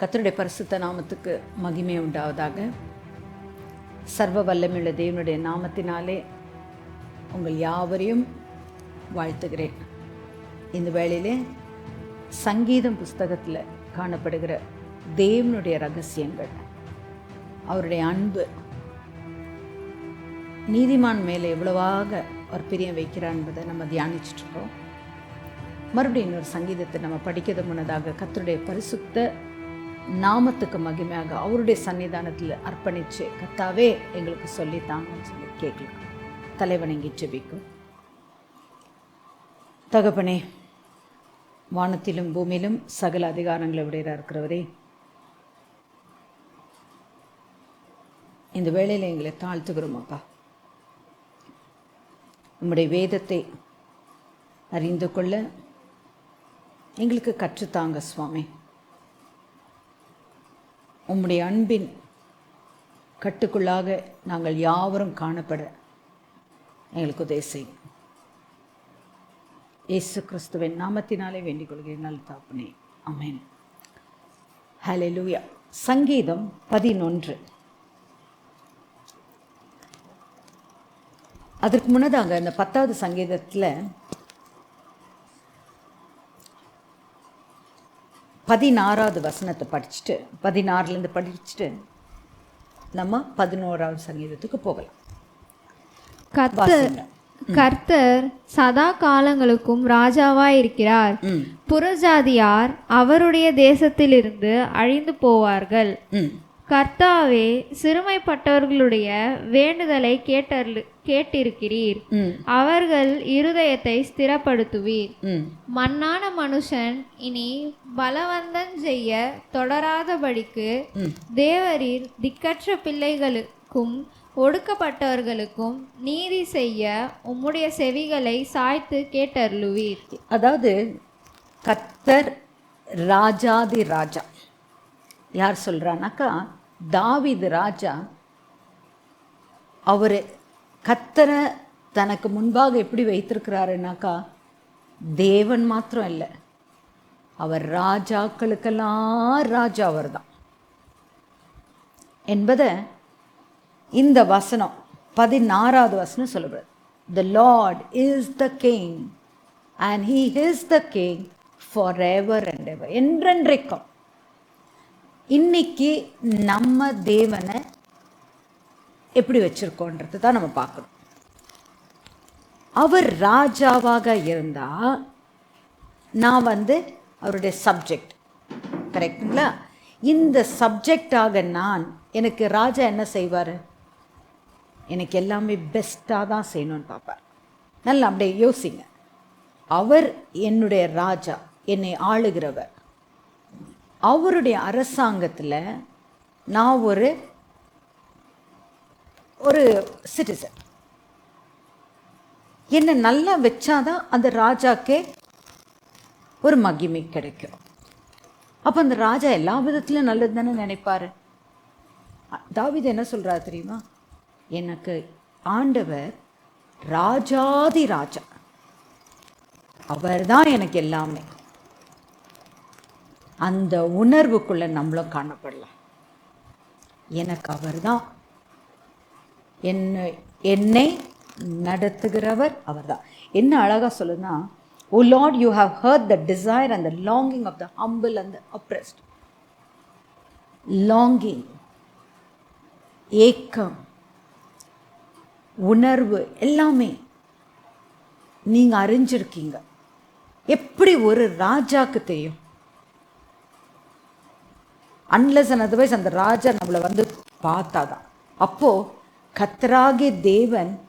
கத்தருடைய பரிசுத்த நாமத்துக்கு மகிமை உண்டாவதாக. சர்வ வல்லமையுள்ள தேவனுடைய நாமத்தினாலே உங்கள் யாவரையும் வாழ்த்துகிறேன். இந்த வேளையிலே சங்கீதம் புஸ்தகத்தில் காணப்படுகிற தேவனுடைய ரகசியங்கள் அவருடைய அன்பு நீதிமான் மேலே எவ்வளவாக அவர் பிரியம் வைக்கிறார் என்பதை நம்ம தியானிச்சிட்ருக்கோம் மறுபடியும் இன்னொரு சங்கீதத்தை நம்ம படிக்கிறது முன்னதாக கத்தருடைய பரிசுத்த நாமத்துக்கு மகிமையாக அவருடைய சன்னிதானத்தில் அர்ப்பணித்து கத்தாவே எங்களுக்கு சொல்லித்தாங்கன்னு சொல்லி கேட்கலாம். தலைவணங்கி ஜெபிக்கும் தகப்பனே வானத்திலும் பூமியிலும் சகல அதிகாரங்களை உடையராக இருக்கிறவரே இந்த வேளையில் எங்களை தாழ்த்துகிறோம் அப்பா. வேதத்தை அறிந்து கொள்ள எங்களுக்கு கற்றுத்தாங்க சுவாமி. உம்முடைய அன்பின் கட்டுக்குள்ளாக நாங்கள் யாவரும் காணப்பட எங்களுக்கு உதவி செய்யும். இயேசு கிறிஸ்துவின் நாமத்தினாலே வேண்டிக் கொள்கிறேன். நல்ல தாப்புனே. அமேன் ஹalleluya. சங்கீதம் பதினொன்று. அதற்கு முன்னதாக இந்த பத்தாவது சங்கீதத்தில் பதினாறாவது வசனத்தை படிச்சுட்டு பதினாறுலேருந்து படிச்சுட்டு நம்ம பதினோராவது சங்கீதத்துக்கு போகலாம். கர்த்தர். கர்த்தர் சதா காலங்களுக்கும் ராஜாவாய் இருக்கிறார் புறஜாதியார் அவருடைய தேசத்திலிருந்து அழிந்து போவார்கள். கர்த்தாவே சிறுமைப்பட்டவர்களுடைய வேண்டுதலை கேட்டருளு கேட்டிருக்கிறீர். அவர்கள் இருதயத்தை ஸ்திரப்படுத்துவீர். மண்ணான மனுஷன் இனி பலவந்தம் செய்ய தொடராதபடிக்கு. தேவரீர் திக்கற்ற பிள்ளைகளுக்கும் ஒடுக்கப்பட்டவர்களுக்கும் நீதி செய்ய உம்முடைய செவிகளை சாய்த்து கேட்டருளுவீர். அதாவது கத்தர் ராஜாதி ராஜா. யார் சொல்கிறானாக்கா தாவிது ராஜா அவர் கத்தரை தனக்கு முன்பாக எப்படி வைத்திருக்கிறாருனாக்கா தேவன் மாத்திரம் இல்லை. அவர் ராஜாக்களுக்கெல்லாம் ராஜா அவர் தான் என்பதை இந்த வசனம் பதினாறாவது வசனம் சொல்லப்படுது the Lord is the king and he is the king for ever and ever என்றென்றைக்கும். இன்னைக்கு நம்ம தேவனை எப்படி வச்சிருக்கோன்றது தான் நம்ம பார்க்கணும். அவர் ராஜாவாக இருந்தால் நான் வந்து அவருடைய சப்ஜெக்ட் கரெக்டுங்களா இந்த சப்ஜெக்டாக நான் எனக்கு ராஜா என்ன செய்வார்? எனக்கு எல்லாமே பெஸ்ட்டாக தான் செய்யணும்னு பார்ப்பார். நல்லா அப்படியே யோசிங்க. அவர் என்னுடைய ராஜா என்னை ஆளுகிறவர். அவருடைய அரசாங்கத்தில் நான் ஒரு ஒரு சிட்டிசன் என்னை நல்லா வச்சாதான் அந்த ராஜாக்கே ஒரு மகிமை கிடைக்கும். அப்போ அந்த ராஜா எல்லா விதத்துலையும் நல்லது தானே நினைப்பார்? தாவித தாவீது என்ன சொல்கிறார் தெரியுமா? எனக்கு ஆண்டவர் ராஜாதி ராஜா. அவர் தான் எனக்கு எல்லாமே. அந்த உணர்வுக்குள்ளே நம்மளும் காணப்படலாம். எனக்கு அவர் தான் என்னை என்னை நடத்துகிறவர் அவர்தான். என்ன அழகாக சொல்லுன்னா O Lord you have heard the desire and the longing of the humble and the oppressed longing ஏக்கம் உணர்வு எல்லாமே நீங்கள் அறிஞ்சிருக்கீங்க. எப்படி ஒரு ராஜாக்கு தெரியும்? அன்லஸ் அண்ட் அதர்வைஸ் அந்த ராஜா நம்மளை வந்து பார்த்தாதான். அப்போது கத்தராகிய தேவன்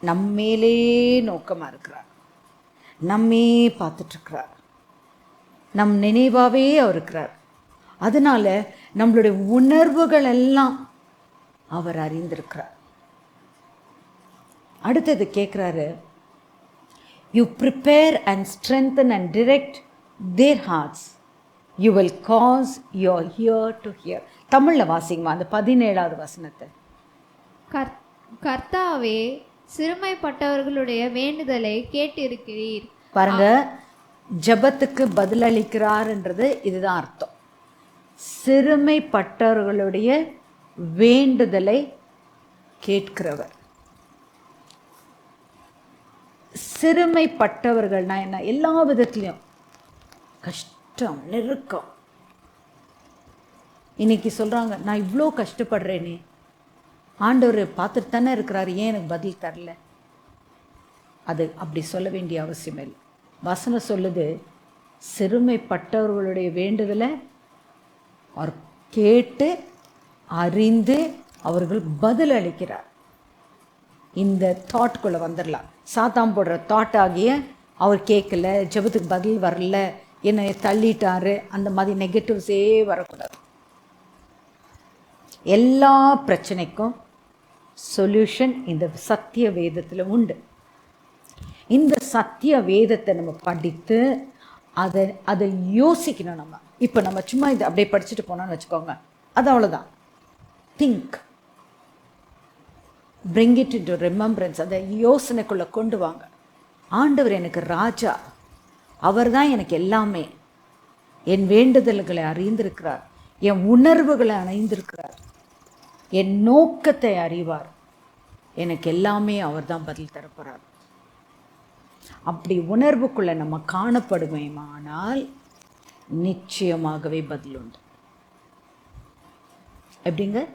நம்மேலே நோக்கமாக இருக்கிறார். நம்மே பார்த்துட்ருக்கிறார் நம் நினைவாகவே அவர் இருக்கிறார். அதனால நம்மளுடைய உணர்வுகள் எல்லாம் அவர் அறிந்திருக்கிறார். அடுத்தது கேட்குறாரு you prepare and strengthen and direct their hearts you will cause your ear to hear தமிழில் வாசிங்கம்மா அந்த பதினேழாவது வசனத்தை. கர் கர்த்தாவே சிறுமைப்பட்டவர்களுடைய வேண்டுதலை கேட்டிருக்கிறீர். பாருங்க ஜெபத்துக்கு பதிலளிக்கிறார்ன்றது இதுதான் அர்த்தம். சிறுமைப்பட்டவர்களுடைய வேண்டுதலை கேட்கிறவர். சிறுமைப்பட்டவர்கள்னா என்ன? எல்லா விதத்துலையும். கஷ்டம் நெருக்கம். இன்னைக்கு சொல்கிறாங்க நான் இவ்வளோ கஷ்டப்படுறேனே. ஆண்டவர் பார்த்துட்டு தானே இருக்கிறாரு. ஏன் எனக்கு பதில் தரல? அது அப்படி சொல்ல வேண்டிய அவசியம் இல்லை. வசனம் சொல்லுது சிறுமைப்பட்டவர்களுடைய வேண்டுதலை அவர் கேட்டு அறிந்து அவர்கள் பதில் அளிக்கிறார். இந்த தாட்குள்ளே வந்துடலாம் சாத்தாம் போடுற தாட் ஆகிய அவர் கேட்கல ஜெபத்துக்கு பதில் வரல என்னை தள்ளிட்டாரு. அந்த மாதிரி நெகட்டிவ்ஸே வரக்கூடாது. எல்லா பிரச்சனைக்கும் சொல்யூஷன் இந்த சத்திய வேதத்தில் உண்டு. இந்த சத்திய வேதத்தை நம்ம படித்து அதை அதை யோசிக்கணும் நம்ம. இப்போ நம்ம சும்மா இதை அப்படியே படிச்சுட்டு போனோம்னு வச்சுக்கோங்க. அது அவ்வளோதான் think bring it into remembrance அதை யோசனைக்குள்ளே கொண்டு வாங்க. ஆண்டவர் எனக்கு ராஜா. அவர் தான் எனக்கு எல்லாமே. என் வேண்டுதல்களை அறிந்திருக்கிறார். என் உணர்வுகளை அணைந்திருக்கிறார். என் நோக்கத்தை அறிவார். எனக்கு எல்லாமே அவர் தான் பதில் தரப்போகிறார் அப்படி உணர்வுக்குள்ளே நம்ம காணப்படுமேமானால் நிச்சயமாகவே பதில் உண்டு. எப்படிங்க?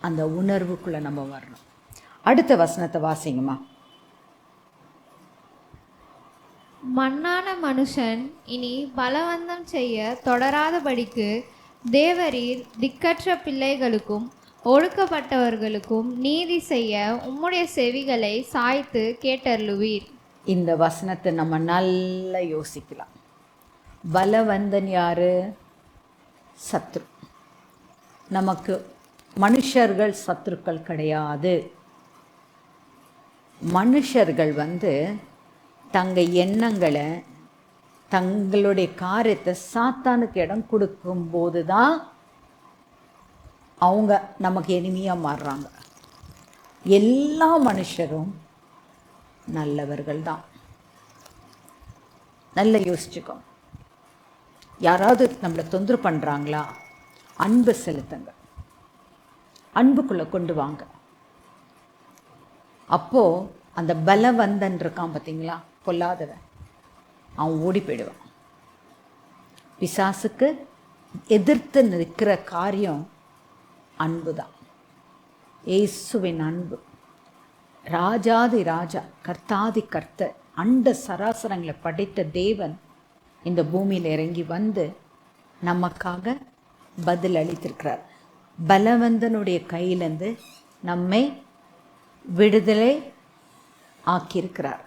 அந்த உணர்வுக்குள்ளே நம்ம வரணும். அடுத்த வசனத்தை வாசிங்கம்மா. மண்ணான மனுஷன் இனி பலவந்தம் செய்ய தொடராதபடிக்கு தேவரீர் திக்கற்ற பிள்ளைகளுக்கும் ஒடுக்கப்பட்டவர்களுக்கும் நீதி செய்ய உம்முடைய செவிகளை சாய்த்து கேட்டருளுவீர். இந்த வசனத்தை நம்ம நல்லா யோசிக்கலாம். பலவந்தன் யார்? சத்ரு. நமக்கு மனுஷர்கள் சத்துருக்கள் கிடையாது. மனுஷர்கள் வந்து தங்க எண்ணங்களை தங்களுடைய காரியத்தை சாத்தானுக்கு இடம் கொடுக்கும்போது தான் அவங்க நமக்கு எளிமையாக மாறுறாங்க. எல்லா மனுஷரும் நல்லவர்கள் தான் நல்லா யோசிச்சுக்கோ. யாராவது நம்மளை தொந்தரவு பண்ணுறாங்களா அன்பு செலுத்துங்க. அன்புக்குள்ளே கொண்டு வாங்க. அப்போது அந்த பலவந்தன் இருக்கான் பார்த்தீங்களா கொல்லாதவன். அவன் ஓடி போயிடுவான் பிசாசுக்கு எதிர்த்து நிற்கிற காரியம் அன்பு தான் இயேசுவின் அன்பு. ராஜாதி ராஜா கர்த்தாதி கர்த்த அண்ட சராசரங்களை படைத்த தேவன் இந்த பூமியில் இறங்கி வந்து நமக்காக பதில் அளித்திருக்கிறார். பலவந்தனுடைய கையிலேருந்து நம்மை விடுதலை ஆக்கியிருக்கிறார்.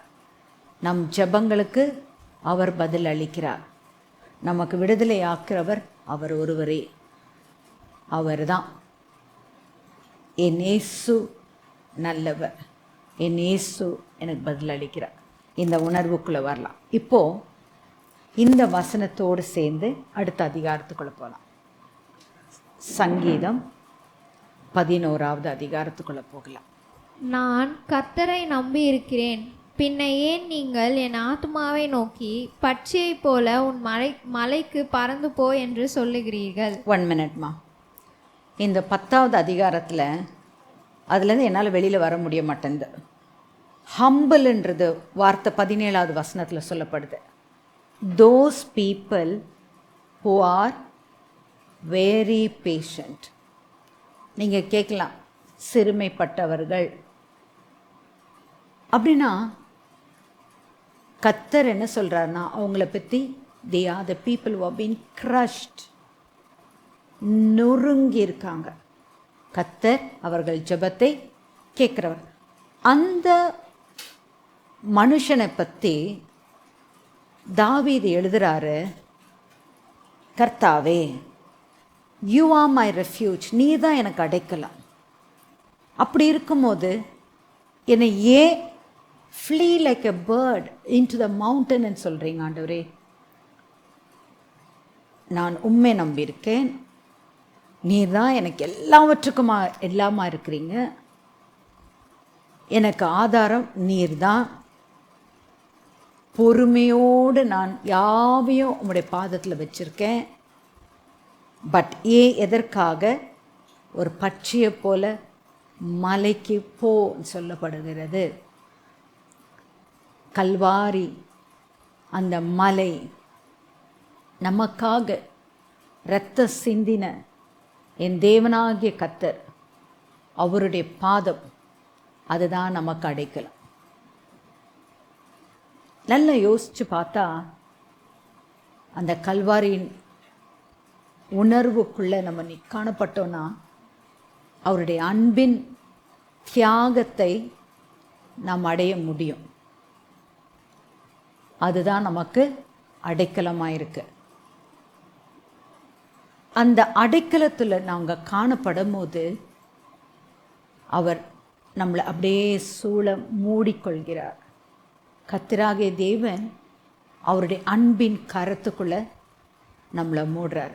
நம் ஜெபங்களுக்கு அவர் பதில் அளிக்கிறார். நமக்கு விடுதலை ஆக்கிறவர் அவர் ஒருவரே. அவர்தான். என் ஏசு நல்லவர். என் ஏசு எனக்கு பதில் அளிக்கிறார். இந்த உணர்வுக்குள்ளே வரலாம். இப்போது இந்த வசனத்தோடு சேர்ந்து அடுத்த அதிகாரத்துக்குள்ளே போகலாம் சங்கீதம் பதினோராவது அதிகாரத்துக்குள்ளே போகலாம். நான் கர்த்தரை நம்பி இருக்கிறேன் பின்ன ஏன் நீங்கள் என் ஆத்மாவை நோக்கி பட்சியை போல உன் மலை மலைக்கு பறந்து போ என்று சொல்லுகிறீர்கள். ஒன் மினிட்மா இந்த பத்தாவது அதிகாரத்தில் அதுலேருந்து என்னால் வெளியில் வர முடிய மாட்டேங்குது ஹம்பிள்ன்றது வார்த்தை பதினேழாவது வசனத்தில் சொல்லப்படுது. Those people who are very patient நீங்கள் கேட்கலாம் சிறுமைப்பட்டவர்கள். அப்படின்னா கத்தர் என்ன சொல்கிறாருன்னா அவங்கள பற்றி they are the people who have crushed crushed. நொறுங்கி இருக்காங்க கத்தர் அவர்கள் ஜெபத்தை கேட்குறவர். அந்த மனுஷனை பற்றி தாவீது எழுதுறாரு கர்த்தாவே யூ ஆர் மை ரெஃப்யூஜ் நீ தான் எனக்கு அடைக்கலாம். அப்படி இருக்கும்போது என்னை ஏன் flee like a bird into the மவுண்டன்னு சொல்கிறீங்க ஆண்டவரே. நான் உண்மை நம்பியிருக்கேன். நீர் தான் எனக்கு எல்லாவற்றுக்குமா எல்லாமா இருக்கிறீங்க. எனக்கு ஆதாரம் நீர் தான் பொறுமையோடு நான் யாவையும் உங்களுடைய பாதத்தில் வச்சுருக்கேன். பட் ஏ எதற்காக? ஒரு பட்சியை போல மலைக்கு போ சொல்லப்படுகிறது. கல்வாரி அந்த மலை நமக்காக இரத்த சிந்தின என் தேவனாகிய கத்தர் அவருடைய பாதம் அதுதான் நமக்கு அடைக்கலாம். நல்லா யோசித்து பார்த்தா அந்த கல்வாரியின் உணர்வுக்குள்ளே நம்ம நி காணப்பட்டோன்னா அவருடைய அன்பின் தியாகத்தை நாம் அடைய முடியும். அதுதான் நமக்கு அடைக்கலமாக இருக்குது அந்த அடைக்கலத்தில் நாங்கள் காணப்படும் போது அவர் நம்மளை அப்படியே சூழ மூடிக்கொள்கிறார். கத்திராகிய தேவன் அவருடைய அன்பின் கரத்துக்குள்ளே நம்மளை மூடுறார்.